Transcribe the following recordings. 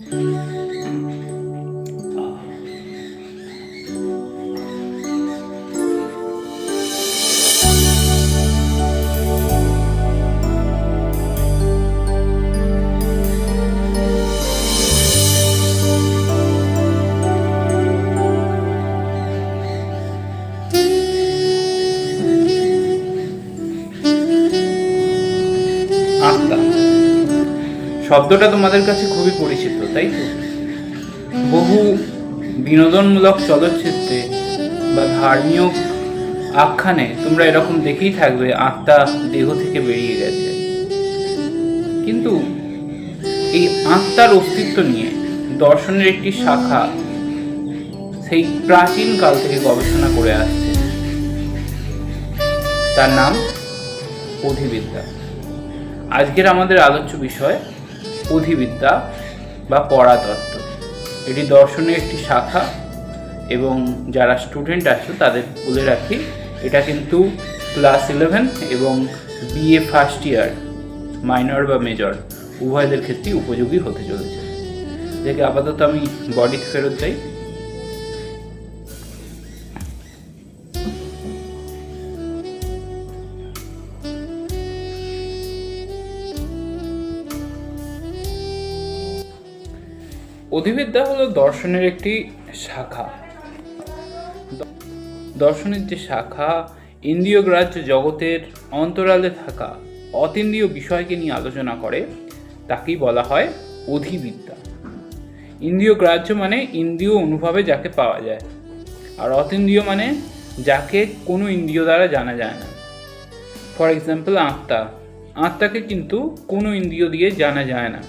আত্মা শব্দটা তোমাদের কাছে খুবই পরিচিত, তাই তো? বহু বিনোদনমূলক চলচ্চিত্রে বা ধর্মীয় আখ্যানে তোমরা এরকম দেখেই থাকবে, আত্মা দেহ থেকে বেরিয়ে গেছে। কিন্তু এই আত্মার অস্তিত্ব নিয়ে দর্শনের একটি শাখা সেই প্রাচীন কাল থেকে গবেষণা করে আসছে। তার নাম অধিবিদ্যা। আজকের আমাদের আলোচ্য বিষয় অধিবিদ্যা বা পরাতত্ত্ব। এটি দর্শনের একটি শাখা এবং যারা স্টুডেন্ট আছে, তাদের বলে রাখি, এটা কিন্তু ক্লাস ইলেভেন এবং বিএ ফার্স্ট ইয়ার মাইনর বা মেজর উভয়দের ক্ষেত্রেই উপযোগী হতে চলেছে। দেখে আপাতত আমি বডি ফেরত যাই। অধিবিদ্যা হলো দর্শনের একটি শাখা। দর্শনের যে শাখা, ইন্দ্রিয় গ্রাহ্য জগতের অন্তরালে থাকা অতীন্দ্রিয় বিষয়কে নিয়ে আলোচনা করে, তাকেই বলা হয় অধিবিদ্যা। ইন্দ্রিয় গ্রাহ্য মানে ইন্দ্রিয় অনুভবে যাকে পাওয়া যায়, আর অতীন্দ্রিয় মানে যাকে কোনো ইন্দ্রিয় দ্বারা জানা যায় না। ফর এক্সাম্পল আত্মা। আত্মাকে কিন্তু কোনো ইন্দ্রিয় দিয়ে জানা যায় না।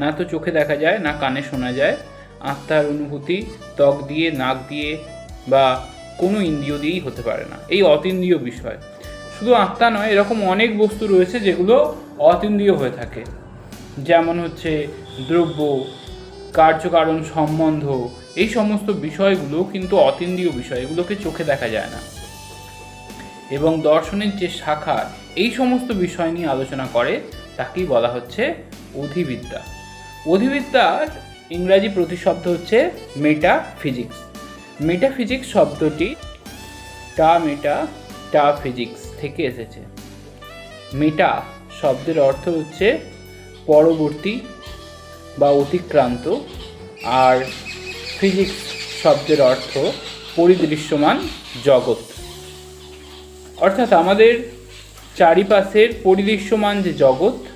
না তো চোখে দেখা যায়, না কানে শোনা যায়। আত্মার অনুভূতি ত্বক দিয়ে, নাক দিয়ে বা কোনো ইন্দ্রিয় দিয়েই হতে পারে না। এই অতীন্দ্রিয় বিষয়। শুধু আত্মা নয়, এরকম অনেক বস্তু রয়েছে যেগুলো অতীন্দ্রিয় হয়ে থাকে। যেমন হচ্ছে দ্রব্য, কার্যকারণ সম্বন্ধ, এই সমস্ত বিষয়গুলো কিন্তু অতীন্দ্রিয় বিষয়, এগুলোকে চোখে দেখা যায় না। এবং দর্শনের যে শাখা, এই সমস্ত বিষয় নিয়ে আলোচনা করে, তাকেই বলা হচ্ছে অধিবিদ্যা। অধিবিদ্যার ইংরাজি প্রতিশব্দ হচ্ছে মেটা ফিজিক্স মেটা ফিজিক্স শব্দটি টা মেটা টা ফিজিক্স থেকে এসেছে। মেটা শব্দের অর্থ হচ্ছে পরবর্তী বা অতিক্রান্ত, আর ফিজিক্স শব্দের অর্থ পরিদৃশ্যমান জগৎ। অর্থাৎ আমাদের চারিপাশের পরিদৃশ্যমান যে জগৎ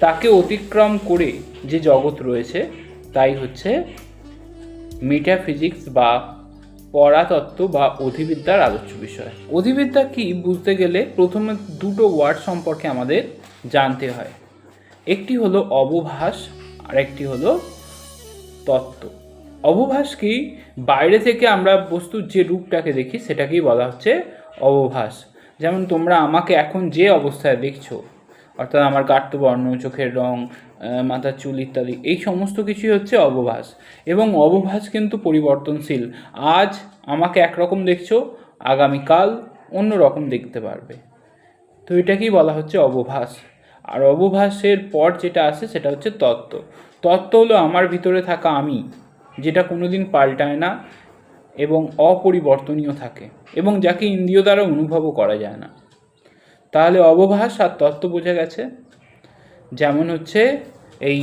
তাকে অতিক্রম করে যে জগৎ রয়েছে, তাই হচ্ছে মেটাফিজিক্স বা পরাতত্ত্ব বা অধিবিদ্যার আলোচ্য বিষয়। অধিবিদ্যা কি বুঝতে গেলে প্রথমে দুটো ওয়ার্ড সম্পর্কে আমাদের জানতে হয়। একটি হলো অবভাস আর একটি হলো তত্ত্ব। অবভাস কি? বাইরে থেকে আমরা বস্তুর যে রূপটাকে দেখি, সেটাকেই বলা হচ্ছে অবভাস। যেমন তোমরা আমাকে এখন যে অবস্থায় দেখছ অর্থাৎ আমার কাঠবর্ণ চোখের রং মাথার চুল ইত্যাদি, এই সমস্ত কিছুই হচ্ছে অবভাস। এবং অবভাস কিন্তু পরিবর্তনশীল। আজ আমাকে একরকম দেখছ, আগামীকাল অন্য রকম দেখতে পারবে। তো এটাকেই বলা হচ্ছে অবভাস। আর অবভাসের পর যেটা আসে সেটা হচ্ছে তত্ত্ব। তত্ত্ব হলো আমার ভিতরে থাকা আমি, যেটা কোনোদিন পাল্টায় না এবং অপরিবর্তনীয় থাকে এবং যাকে ইন্দ্রিয় দ্বারা অনুভবও করা যায় না। তাহলে অবভাস আর তত্ত্ব বোঝা গেছে। যেমন হচ্ছে এই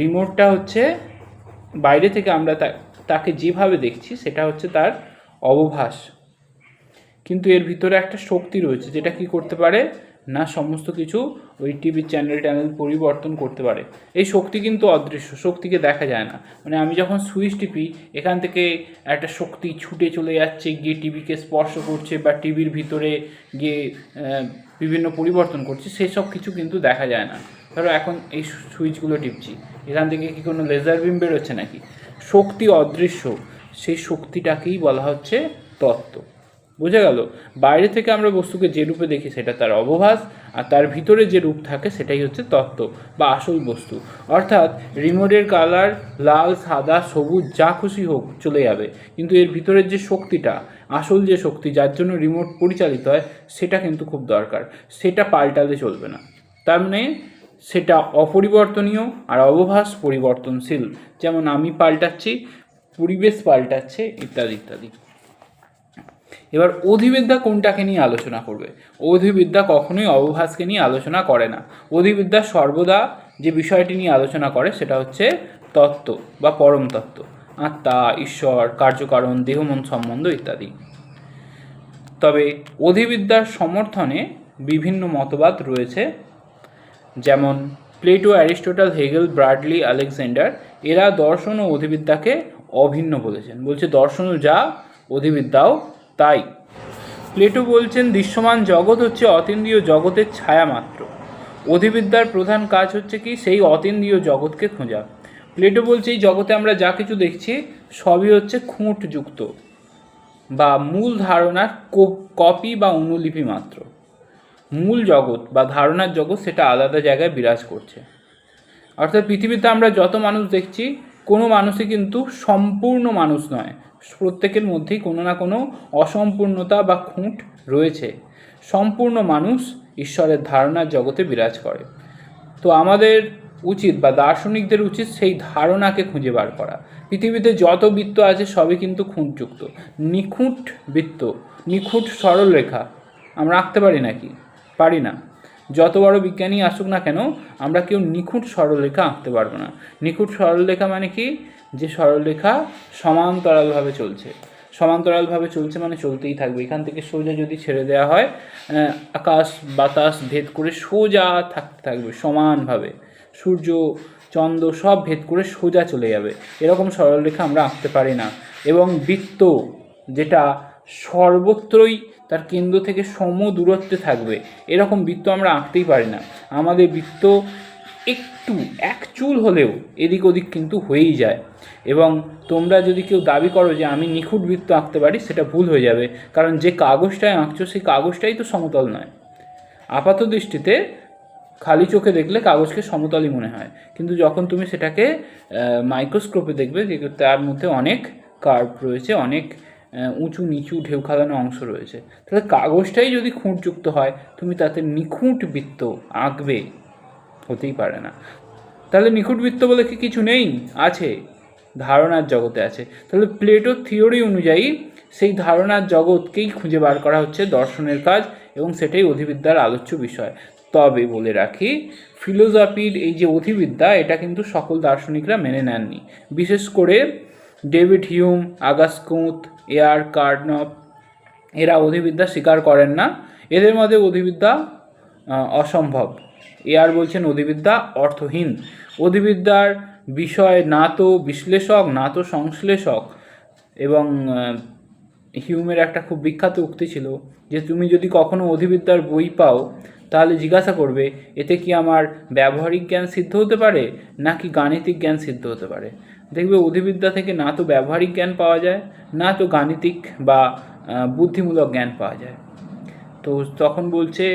রিমোটটা হচ্ছে বাইরে থেকে আমরা তাকে যেভাবে দেখছি সেটা হচ্ছে তার অবভাস। কিন্তু এর ভিতরে একটা শক্তি রয়েছে যেটা কি করতে পারে? না, সমস্ত কিছু ওই টিভির চ্যানেল ট্যানেল পরিবর্তন করতে পারে। এই শক্তি কিন্তু অদৃশ্য, শক্তিকে দেখা যায় না। মানে আমি যখন সুইচ টিপি, এখান থেকে একটা শক্তি ছুটে চলে যাচ্ছে, গিয়ে টিভিকে স্পর্শ করছে বা টিভির ভিতরে গিয়ে বিভিন্ন পরিবর্তন করছে সেসব কিছু কিন্তু দেখা যায় না। ধরো এখন এই সুইচগুলো টিপছি, এখান থেকে কি কোনো লেজার বিম বেরোচ্ছে নাকি? শক্তি অদৃশ্য, সেই শক্তিটাকেই বলা হচ্ছে তত্ত্ব। বোঝা গেল? বাইরে থেকে আমরা বস্তুকে যে রূপে দেখি সেটা তার অবভাস, আর তার ভিতরে যে রূপ থাকে সেটাই হচ্ছে তত্ত্ব বা আসল বস্তু। অর্থাৎ রিমোটের কালার লাল, সাদা, সবুজ, যা খুশি হোক চলে যাবে। কিন্তু এর ভিতরের যে শক্তিটা, আসল যে শক্তি যার জন্য রিমোট পরিচালিত হয়, সেটা কিন্তু খুব দরকার। সেটা পাল্টালে চলবে না। তার মানে সেটা অপরিবর্তনীয় আর অবভাস পরিবর্তনশীল। যেমন আমি পাল্টাচ্ছি, পরিবেশ পাল্টাচ্ছে, ইত্যাদি ইত্যাদি। এবার অধিবিদ্যা কোনটাকে নিয়ে আলোচনা করবে? অধিবিদ্যা কখনোই অবভাসকে নিয়ে আলোচনা করে না। অধিবিদ্যা সর্বদা যে বিষয়টি নিয়ে আলোচনা করে সেটা হচ্ছে তত্ত্ব বা পরম তত্ত্ব। আত্মা, ঈশ্বর, কার্যকারণ দেহমন সম্বন্ধ ইত্যাদি। তবে অধিবিদ্যার সমর্থনে বিভিন্ন মতবাদ রয়েছে। যেমন Plato, Aristotle, Hegel Bradley Alexander, এরা দর্শন ও অধিবিদ্যাকে অভিন্ন বলেছেন। বলছে দর্শনও যা, অধিবিদ্যাও তাই। প্লেটো বলছেন, দৃশ্যমান জগৎ হচ্ছে অতীন্দ্রিয় জগতের ছায়া মাত্র। অধিবিদ্যার প্রধান কাজ হচ্ছে কি, সেই অতীন্দ্রিয় জগৎকে খোঁজা। প্লেটো বলছে, এই জগতে আমরা যা কিছু দেখছি, সবই হচ্ছে খুঁটযুক্ত বা মূল ধারণার কপি বা অনুলিপি মাত্র। মূল জগৎ বা ধারণার জগৎ সেটা আলাদা জায়গায় বিরাজ করছে। অর্থাৎ পৃথিবীতে আমরা যত মানুষ দেখছি, কোনো মানুষই কিন্তু সম্পূর্ণ মানুষ নয়। প্রত্যেকের মধ্যেই কোনো না কোনো অসম্পূর্ণতা বা খুঁট রয়েছে। সম্পূর্ণ মানুষ ঈশ্বরের ধারণার জগতে বিরাজ করে। তো আমাদের উচিত বা দার্শনিকদের উচিত সেই ধারণাকে খুঁজে বার করা। পৃথিবীতে যত বৃত্ত আছে, সবই কিন্তু খুঁটযুক্ত। নিখুঁট বৃত্ত, নিখুঁট সরল রেখা, আমরা আঁকতে পারি নাকি? পারি না। যত বড় বিজ্ঞানী আসুক না কেন, আমরা কেউ নিখুঁত সরলরেখা আঁকতে পারব না। নিখুঁত সরলরেখা মানে কি? যে সরলরেখা সমান্তরালভাবে চলছে। সমান্তরালভাবে চলছে মানে চলতেই থাকবে। এখান থেকে সোজা যদি ছেড়ে দেওয়া হয় আকাশ, বাতাস ভেদ করে সোজা থাকতে থাকবে সমানভাবে। সূর্য, চন্দ্র সব ভেদ করে সোজা চলে যাবে। এরকম সরলরেখা আমরা আঁকতে পারি না। এবং বৃত্ত যেটা সর্বত্রই তার কেন্দ্র থেকে সম দূরত্বে থাকবে, এরকম বৃত্ত আমরা আঁকতেই পারি না। আমাদের বৃত্ত একটু, এক চুল হলেও এদিক ওদিক কিন্তু হয়েই যায়। এবং তোমরা যদি কেউ দাবি করো যে আমি নিখুঁত বৃত্ত আঁকতে পারি, সেটা ভুল হয়ে যাবে। কারণ যে কাগজটায় আঁকছো, সেই কাগজটাই তো সমতল নয়। আপাত দৃষ্টিতে খালি চোখে দেখলে কাগজকে সমতলই মনে হয়। কিন্তু যখন তুমি সেটাকে মাইক্রোস্কোপে দেখবে যে তার মধ্যে অনেক কার্ভ রয়েছে, অনেক উঁচু নিচু ঢেউ খালানো অংশ রয়েছে। তাহলে কাগজটাই যদি খুঁটযুক্ত হয়, তুমি তাতে নিখুঁট বৃত্ত আঁকবে। হতেই পারে না। তাহলে নিখুঁত বৃত্ত বলে কি কিছু নেই? আছে। ধারণার জগতে আছে। তাহলে প্লেটোর থিওরি অনুযায়ী সেই ধারণার জগৎকেই খুঁজে বার করা হচ্ছে দর্শনের কাজ এবং সেটাই অধিবিদ্যার আলোচ্য বিষয়। তবে বলে রাখি ফিলোসফির এই যে অধিবিদ্যা এটা কিন্তু সকল দার্শনিকরা মেনে নেননি। বিশেষ করে David Hume Auguste Comte Ayer Carnap এরা অধিবিদ্যা স্বীকার করেন না। এদের মধ্যে অধিবিদ্যা আহ, অসম্ভব এয়ার বলছেন অধিবিদ্যা অর্থহীন। অধিবিদ্যার বিষয় না তো বিশ্লেষক না তো সংশ্লেষক এবং হিউমের একটা খুব বিখ্যাত উক্তি ছিল যে, তুমি যদি কখনো অধিবিদ্যার বই পাও, তাহলে জিজ্ঞাসা করবে, এতে কি আমার ব্যবহারিক জ্ঞান সিদ্ধ হতে পারে, নাকি গাণিতিক জ্ঞান সিদ্ধ হতে পারে? দেখবে, অধিবিদ্যা থেকে না তো ব্যবহারিক জ্ঞান পাওয়া যায় না তো গাণিতিক বা বুদ্ধিমূলক জ্ঞান পাওয়া যায়। তো তখন বলছে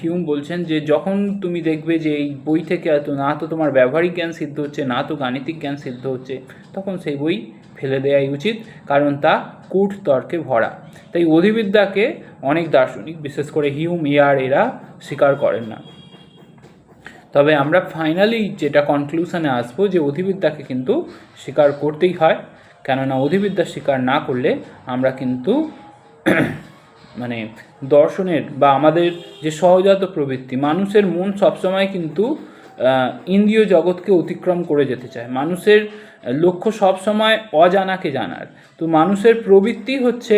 হিউম বলছেন যে, যখন তুমি দেখবে যে এই বই থেকে এত না তো তোমার ব্যবহারিক জ্ঞান সিদ্ধ হচ্ছে, না তো গাণিতিক জ্ঞান সিদ্ধ হচ্ছে, তখন সেই বই ফেলে দেওয়াই উচিত, কারণ তা কূট তর্কে ভরা। তাই অধিবিদ্যাকে অনেক দার্শনিক, বিশেষ করে হিউম ইয়ার এরা স্বীকার করেন না। তবে আমরা ফাইনালি যেটা কনক্লুশনে আসব যে অধিবিদ্যাকে কিন্তু স্বীকার করতেই হয়, কেননা অধিবিদ্যা স্বীকার না করলে আমরা কিন্তু মানে দর্শনের বা আমাদের যে সহজাত প্রবৃত্তি, মানুষের মন সবসময় কিন্তু ইন্দ্রিয় জগৎকে অতিক্রম করে যেতে চায়। মানুষের লক্ষ্য সবসময় অজানাকে জানার। তো মানুষের প্রবৃত্তি হচ্ছে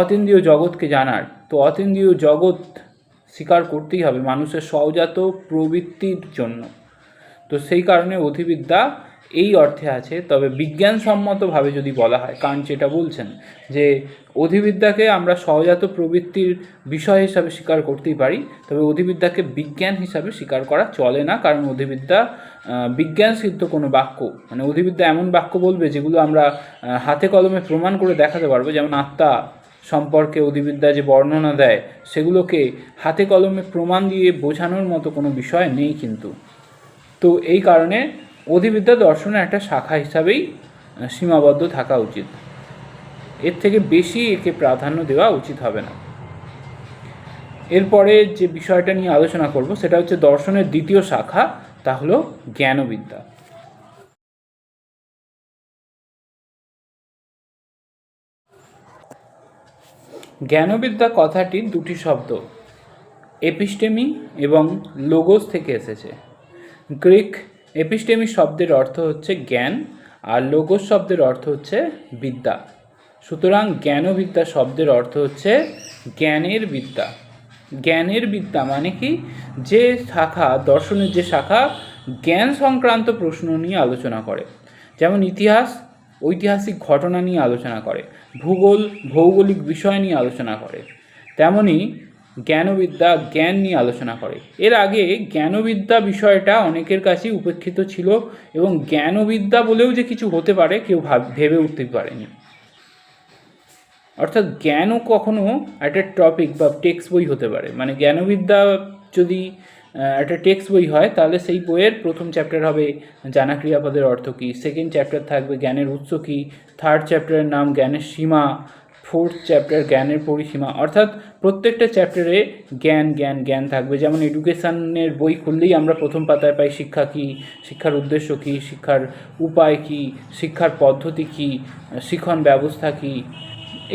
অতীন্দ্রিয় জগৎকে জানার। তো অতীন্দ্রিয় জগৎ স্বীকার করতেই হবে মানুষের সহজাত প্রবৃত্তির জন্য। তো সেই কারণে অধিবিদ্যা এই অর্থে আছে, তবে বিজ্ঞানসম্মতভাবে যদি বলা হয় কারণ যেটা বলছেন যে অধিবিদ্যাকে আমরা সহজাত প্রবৃত্তির বিষয় হিসাবে স্বীকার করতেই পারি, তবে অধিবিদ্যাকে বিজ্ঞান হিসাবে স্বীকার করা চলে না, কারণ অধিবিদ্যা বিজ্ঞান সিদ্ধ কোনো বাক্য মানে অধিবিদ্যা এমন বাক্য বলবে যেগুলো আমরা হাতে কলমে প্রমাণ করে দেখাতে পারব, যেমন আত্মা সম্পর্কে অধিবিদ্যা যে বর্ণনা দেয়, সেগুলোকে হাতে কলমে প্রমাণ দিয়ে বোঝানোর মতো কোনো বিষয় নেই কিন্তু। তো এই কারণে অধিবিদ্যা দর্শনের একটা শাখা হিসাবেই সীমাবদ্ধ থাকা উচিত। এর থেকে বেশি একে প্রাধান্য দেওয়া উচিত হবে না। এরপরে যে বিষয়টা নিয়ে আলোচনা করব, সেটা হচ্ছে দর্শনের দ্বিতীয় শাখা, তা হলো জ্ঞানবিদ্যা। জ্ঞানবিদ্যা কথাটি দুটি শব্দ, এপিস্টেমি এবং লোগোস থেকে এসেছে। গ্রিক এপিস্টেমি শব্দের অর্থ হচ্ছে জ্ঞান, আর লোগোস শব্দের অর্থ হচ্ছে বিদ্যা। সুতরাং জ্ঞানবিদ্যা শব্দের অর্থ হচ্ছে জ্ঞানের বিদ্যা। জ্ঞানের বিদ্যা মানে কি? যে শাখা, দর্শনের যে শাখা, জ্ঞান সংক্রান্ত প্রশ্ন নিয়ে আলোচনা করে। যেমন ইতিহাস, ঐতিহাসিক ঘটনা নিয়ে আলোচনা করে। ভূগোল, ভৌগোলিক বিষয় নিয়ে আলোচনা করে। তেমনি জ্ঞানবিদ্যা জ্ঞান নিয়ে আলোচনা করে। এর আগে জ্ঞানবিদ্যা বিষয়টা অনেকের কাছেই উপেক্ষিত ছিল এবং জ্ঞানবিদ্যা বলেও যে কিছু হতে পারে কেউ ভাব, ভেবে উঠতে পারেনি। অর্থাৎ জ্ঞানও কখনো একটা টপিক বা টেক্সট বই হতে পারে। মানে জ্ঞানবিদ্যা যদি একটা টেক্সট বই হয়, তাহলে সেই বইয়ের প্রথম চ্যাপ্টার হবে জানা ক্রিয়াপদের অর্থ কী? সেকেন্ড চ্যাপ্টার থাকবে জ্ঞানের উৎস কী? থার্ড চ্যাপ্টারের নাম জ্ঞানের সীমা। ফোর্থ চ্যাপ্টার জ্ঞানের পরিসীমা। অর্থাৎ প্রত্যেকটা চ্যাপ্টারে জ্ঞান জ্ঞান জ্ঞান থাকবে। যেমন এডুকেশনের বই খুললেই আমরা প্রথম পাতায় পাই শিক্ষা কী, শিক্ষার উদ্দেশ্য কী, শিক্ষার উপায় কী, শিক্ষার পদ্ধতি কী শিক্ষণ ব্যবস্থা কী,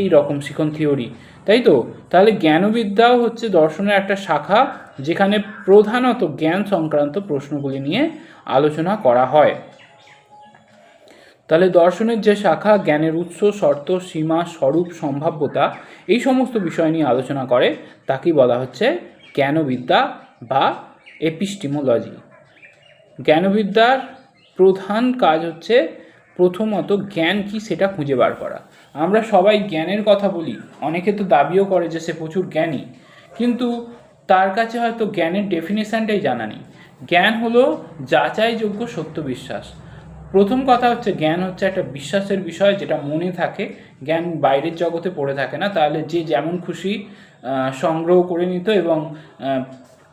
এই রকম শিখন থিওরি তাই তো? তাহলে জ্ঞানবিদ্যাও হচ্ছে দর্শনের একটা শাখা যেখানে প্রধানত জ্ঞান সংক্রান্ত প্রশ্নগুলি নিয়ে আলোচনা করা হয়। তাহলে দর্শনের যে শাখা, জ্ঞানের উৎস, শর্ত, সীমা, স্বরূপ, সম্ভাব্যতা, এই সমস্ত বিষয় নিয়ে আলোচনা করে, তাকেই বলা হচ্ছে জ্ঞানবিদ্যা বা এপিস্টিমোলজি। জ্ঞানবিদ্যার প্রধান কাজ হচ্ছে প্রথমত জ্ঞান কি সেটা খুঁজে বার করা। আমরা সবাই জ্ঞানের কথা বলি, অনেকে তো দাবিও করে যে সে প্রচুর জ্ঞানী, কিন্তু তার কাছে হয়তো জ্ঞানের ডেফিনেশনটাই জানা নেই। জ্ঞান হলো যাচাইযোগ্য সত্য বিশ্বাস। প্রথম কথা হচ্ছে জ্ঞান হচ্ছে একটা বিশ্বাসের বিষয় যেটা মনে থাকে। জ্ঞান বাইরের জগতে পড়ে থাকে না। তাহলে যে যেমন খুশি সংগ্রহ করে নিত এবং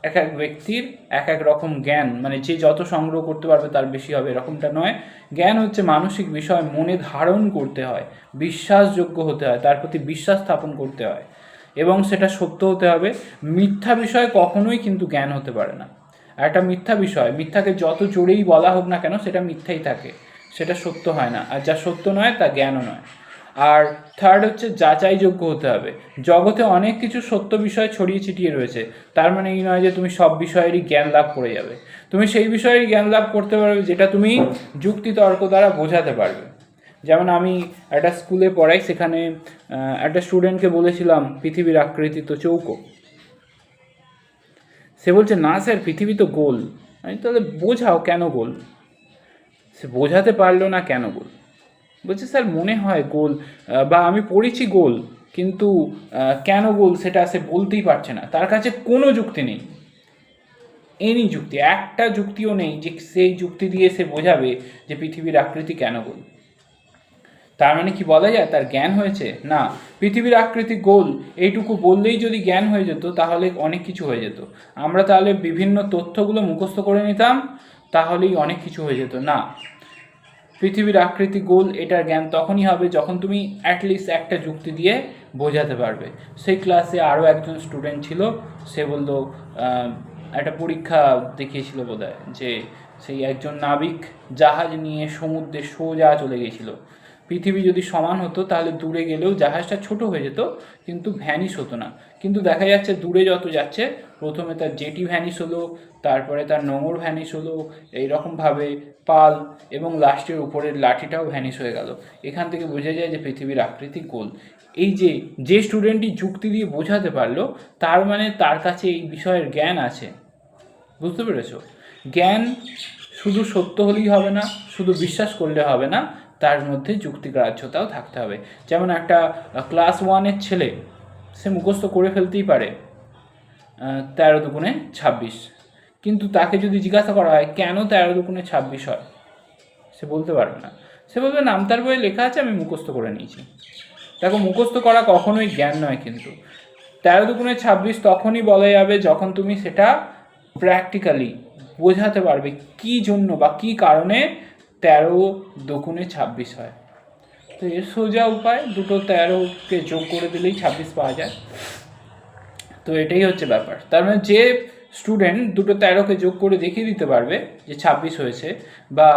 এক এক ব্যক্তির এক এক রকম জ্ঞান মানে যে যত সংগ্রহ করতে পারবে তার বেশি হবে, এরকমটা নয়। জ্ঞান হচ্ছে মানসিক বিষয়, মনে ধারণ করতে হয়, বিশ্বাসযোগ্য হতে হয়, তার প্রতি বিশ্বাস স্থাপন করতে হয় এবং সেটা সত্য হতে হবে। মিথ্যা বিষয় কখনোই কিন্তু জ্ঞান হতে পারে না। একটা মিথ্যা বিষয়, মিথ্যাকে যত জোরেই বলা হোক না কেন সেটা মিথ্যাই থাকে, সেটা সত্য হয় না। আর যা সত্য নয়, তা জ্ঞানও নয়। আর থার্ড হচ্ছে যাচাইযোগ্য হতে হবে। জগতে অনেক কিছু সত্য বিষয় ছড়িয়ে ছিটিয়ে রয়েছে। তার মানে এই নয় যে তুমি সব বিষয়েরই জ্ঞান লাভ করে যাবে। তুমি সেই বিষয়েরই জ্ঞান লাভ করতে পারবে যেটা তুমি যুক্তি তর্ক দ্বারা বোঝাতে পারবে। যেমন আমি একটা স্কুলে পড়াই, সেখানে একটা স্টুডেন্টকে বলেছিলাম, পৃথিবীর আকৃতি তো চৌকো। সে বলছে, না স্যার, পৃথিবী তো গোল। আমি তাহলে বোঝাও কেন গোল? সে বোঝাতে পারল না কেন গোল। বলছে, স্যার, মনে হয় গোল বা আমি পড়েছি গোল, কিন্তু কেন গোল সেটা সে বলতেই পারছে না। তার কাছে কোনো যুক্তি নেই। এনি যুক্তি, একটা যুক্তিও নেই যে সেই যুক্তি দিয়ে সে বোঝাবে যে পৃথিবীর আকৃতি কেন গোল। তার মানে কি বলা যায়? তার জ্ঞান হয়েছে? না। পৃথিবীর আকৃতি গোল। এইটুকু বললেই যদি জ্ঞান হয়ে যেত, তাহলে অনেক কিছু হয়ে যেত। আমরা তাহলে বিভিন্ন তথ্যগুলো মুখস্থ করে নিতাম, তাহলেই অনেক কিছু হয়ে যেত। না। পৃথিবীর আকৃতি গোল, এটার জ্ঞান তখনই হবে যখন তুমি অ্যাটলিস্ট একটা যুক্তি দিয়ে বোঝাতে পারবে। সেই ক্লাসে আরও একজন স্টুডেন্ট ছিল, সে বলল একটা পরীক্ষা দেখিয়েছিল বোধহয়, যে সেই একজন নাবিক জাহাজ নিয়ে সমুদ্রে সোজা চলে গিয়েছিল পৃথিবী যদি সমান হতো, তাহলে দূরে গেলেও জাহাজটা ছোট হয়ে যেত, কিন্তু ভ্যানিশ হতো না। কিন্তু দেখা যাচ্ছে দূরে যত যাচ্ছে, প্রথমে তার জেটি ভ্যানিশ হলো, তারপরে তার নোঙর ভ্যানিশ হলো এইরকমভাবে পাল এবং লাস্টের উপরের লাঠিটাও ভ্যানিশ হয়ে গেল। এখান থেকে বোঝা যায় যে পৃথিবীর আকৃতি গোল। এই যে যে স্টুডেন্টটি যুক্তি দিয়ে বোঝাতে পারল, তার মানে তার কাছে এই বিষয়ের জ্ঞান আছে। বুঝতে পেরেছ? জ্ঞান শুধু সত্য হলেই হবে না, শুধু বিশ্বাস করলে হবে না তার মধ্যে যুক্তিগ্রাহ্যতাও থাকতে হবে। যেমন একটা ক্লাস ওয়ানের ছেলে, সে মুখস্থ করে ফেলতেই পারে তেরো দুগুণে ছাব্বিশ। কিন্তু তাকে যদি জিজ্ঞাসা করা হয়, কেন তেরো দুগুণে ছাব্বিশ হয়? সে বলতে পারবে না। সে বলবে নামতার বইয়ে লেখা আছে, আমি মুখস্থ করে নিয়েছি। দেখো, মুখস্থ করা কখনোই জ্ঞান নয় কিন্তু। তেরো দুগুণে ছাব্বিশ তখনই বলা যাবে যখন তুমি সেটা প্র্যাকটিক্যালি বোঝাতে পারবে কি জন্য বা কি কারণে তেরো দুগুণে ছাব্বিশ হয়। তো এর সোজা উপায়, দুটো তেরোকে যোগ করে দিলেই ছাব্বিশ পাওয়া যায়। তো এটাই হচ্ছে ব্যাপার। তার মানে যে স্টুডেন্ট দুটো তেরোকে যোগ করে দেখিয়ে দিতে পারবে যে ছাব্বিশ হয়েছে বা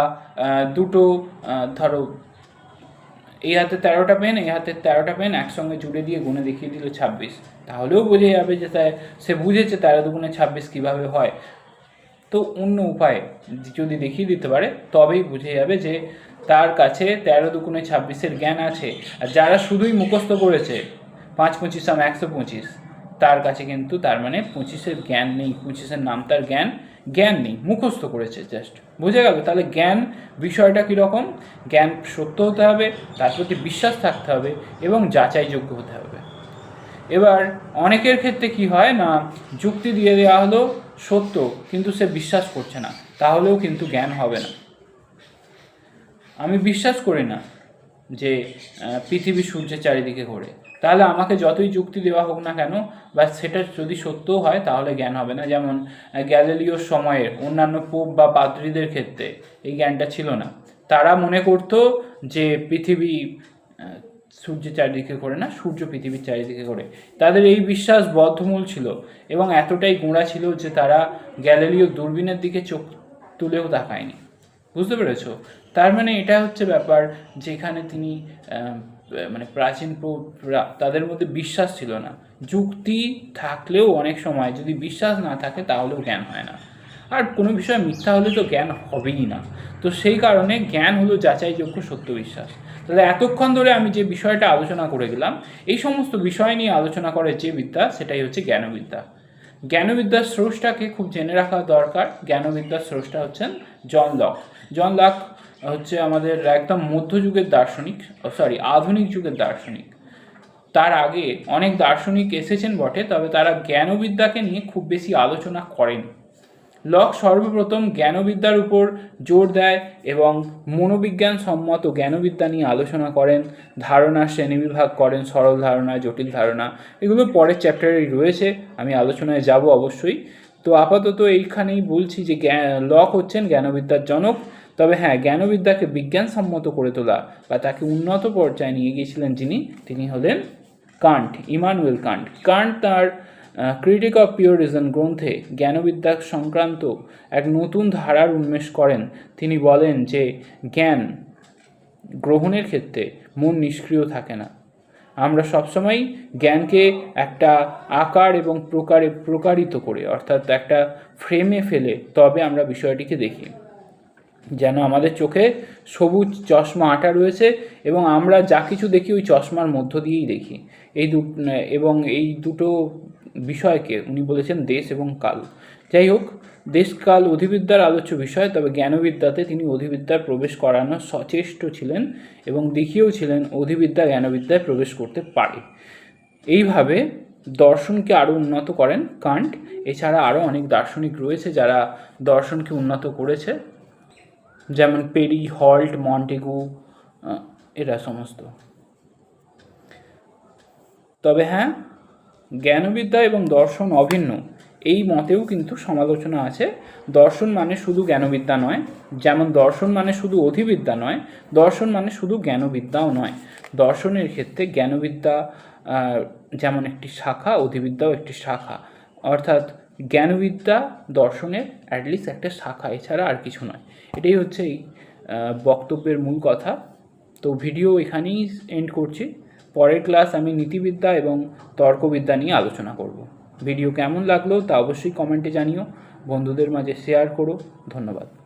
দুটো ধরো, এই হাতে তেরোটা পেন, এই হাতে তেরোটা পেন একসঙ্গে জুড়ে দিয়ে গুণে দেখিয়ে দিল ছাব্বিশ। তাহলেও বোঝা যাবে যে তাই, সে বুঝেছে তেরো দুগুণে ছাব্বিশ কীভাবে হয়। তো অন্য উপায়ে যদি দেখিয়ে দিতে পারে, তবেই বুঝে যাবে যে তার কাছে তেরো দুগুণে ছাব্বিশের জ্ঞান আছে। আর যারা শুধুই মুখস্থ করেছে, পাঁচ পঁচিশ সাম একশো পঁচিশ, তার কাছে কিন্তু তার মানে পঁচিশের জ্ঞান নেই, পঁচিশের নাম তার জ্ঞান জ্ঞান নেই, মুখস্থ করেছে জাস্ট বুঝে গেল? তাহলে জ্ঞান বিষয়টা কীরকম জ্ঞান সত্য হতে হবে, তার প্রতি বিশ্বাস থাকতে হবে এবং যাচাইযোগ্য হতে হবে। এবার অনেকের ক্ষেত্রে কি হয় না, যুক্তি দিয়ে দেওয়া হলো সত্য, কিন্তু সে বিশ্বাস করছে না। তাহলেও কিন্তু জ্ঞান হবে না। আমি বিশ্বাস করি না যে পৃথিবী সূর্যের চারিদিকে ঘোরে। তাহলে আমাকে যতই যুক্তি দেওয়া হোক না কেন, বা সেটা যদি সত্যও হয়, তাহলে জ্ঞান হবে না। যেমন গ্যালিলিওর সময়ের অন্যান্য পোপ বা পাদ্রীদের ক্ষেত্রে এই জ্ঞানটা ছিল না। তারা মনে করতো যে, পৃথিবী সূর্যের চারিদিকে ঘোরে না, সূর্য পৃথিবীর চারিদিকে ঘোরে তাদের এই বিশ্বাস বদ্ধমূল ছিল এবং এতটাই গোঁড়া ছিল যে তারা গ্যালিলিও দূরবীনের দিকে চোখ তুলেও তাকায়নি। বুঝতে পেরেছ? তার মানে এটা হচ্ছে ব্যাপার যেখানে তিনি মানে প্রাচীন তাদের মধ্যে বিশ্বাস ছিল না। যুক্তি থাকলেও অনেক সময় যদি বিশ্বাস না থাকে তাহলেও জ্ঞান হয় না। আর কোনো বিষয় মিথ্যা হলে তো জ্ঞান হবেই না। তো সেই কারণে জ্ঞান হলো যাচাইযোগ্য সত্য বিশ্বাস তাহলে এতক্ষণ ধরে আমি যে বিষয়টা আলোচনা করে গেলাম, এই সমস্ত বিষয় নিয়ে আলোচনা করে যে বিদ্যা, সেটাই হচ্ছে জ্ঞানবিদ্যা। জ্ঞানবিদ্যার স্রষ্টাকে খুব জেনে রাখা দরকার। জ্ঞানবিদ্যার স্রষ্টা হচ্ছেন জন লক। জন লক হচ্ছে আমাদের একদম মধ্যযুগের দার্শনিক সরি, আধুনিক যুগের দার্শনিক। তার আগে অনেক দার্শনিক এসেছেন বটে, তবে তারা জ্ঞানবিদ্যাকে নিয়ে খুব বেশি আলোচনা করেন। লক সর্বপ্রথম জ্ঞানবিদ্যার উপর জোর দেয় এবং মনোবিজ্ঞান সম্মত জ্ঞানবিদ্যা নিয়ে আলোচনা করেন। ধারণা শ্রেণীবিভাগ করেন, সরল ধারণা, জটিল ধারণা। এগুলো পরের চ্যাপ্টারেই রয়েছে, আমি আলোচনায় যাব অবশ্যই। তো আপাতত এইখানেই বলছি যে লক হচ্ছেন জ্ঞানবিদ্যার জনক। তবে হ্যাঁ জ্ঞানবিদ্যাকে বিজ্ঞানসম্মত করে তোলা বা তাকে উন্নত পর্যায়ে নিয়ে গিয়েছিলেন যিনি, তিনি হলেন কান্ট, ইমানুয়েল কান্ট। কান্ট তার ক্রিটিক অফ পিওর রিজন গ্রন্থে জ্ঞানবিদ্যা সংক্রান্ত এক নতুন ধারার উন্মেষ করেন। তিনি বলেন যে, জ্ঞান গ্রহণের ক্ষেত্রে মন নিষ্ক্রিয় থাকে না। আমরা সবসময় জ্ঞানকে একটা আকার এবং প্রকারে প্রকারিত করে, অর্থাৎ একটা ফ্রেমে ফেলে তবে আমরা বিষয়টিকে দেখি। যেন আমাদের চোখে সবুজ চশমা আটা রয়েছে এবং আমরা যা কিছু দেখি ওই চশমার মধ্য দিয়েই দেখি। এই দু এবং এই দুটো বিষয়কে, উনি বলেছেন দেশ এবং কাল। যাই হোক দেশকাল অধিবিদ্যার আলোচ্য বিষয়, তবে জ্ঞানবিদ্যাতে তিনি অধিবিদ্যার প্রবেশ করানোর সচেষ্ট ছিলেন এবং দেখিয়েও ছিলেন অধিবিদ্যা জ্ঞানবিদ্যায় প্রবেশ করতে পারে। এইভাবে দর্শনকে আরও উন্নত করেন কান্ট। এছাড়া আরও অনেক দার্শনিক রয়েছে যারা দর্শনকে উন্নত করেছে। যেমন পেরি, হল্ট, মন্টেগু এরা সমস্ত। তবে হ্যাঁ জ্ঞানবিদ্যা এবং দর্শন অভিন্ন। এই মতেও কিন্তু সমালোচনা আছে। দর্শন মানে শুধু জ্ঞানবিদ্যা নয়, যেমন দর্শন মানে শুধু অধিবিদ্যা নয়, দর্শন মানে শুধু জ্ঞানবিদ্যাও নয়। দর্শনের ক্ষেত্রে জ্ঞানবিদ্যা যেমন একটি শাখা, অধিবিদ্যাও একটি শাখা। অর্থাৎ জ্ঞানবিদ্যা দর্শনের অ্যাটলিস্ট একটা শাখা, এছাড়া আর কিছু নয়। এটাই হচ্ছে এই বক্তব্যের মূল কথা। তো ভিডিও এখানেই এন্ড করছি। পরের ক্লাস আমি নীতিবিদ্যা এবং তর্কবিদ্যা নিয়ে আলোচনা করব। ভিডিও কেমন লাগল তা অবশ্যই কমেন্টে জানিও। বন্ধুদের মাঝে শেয়ার করো। ধন্যবাদ।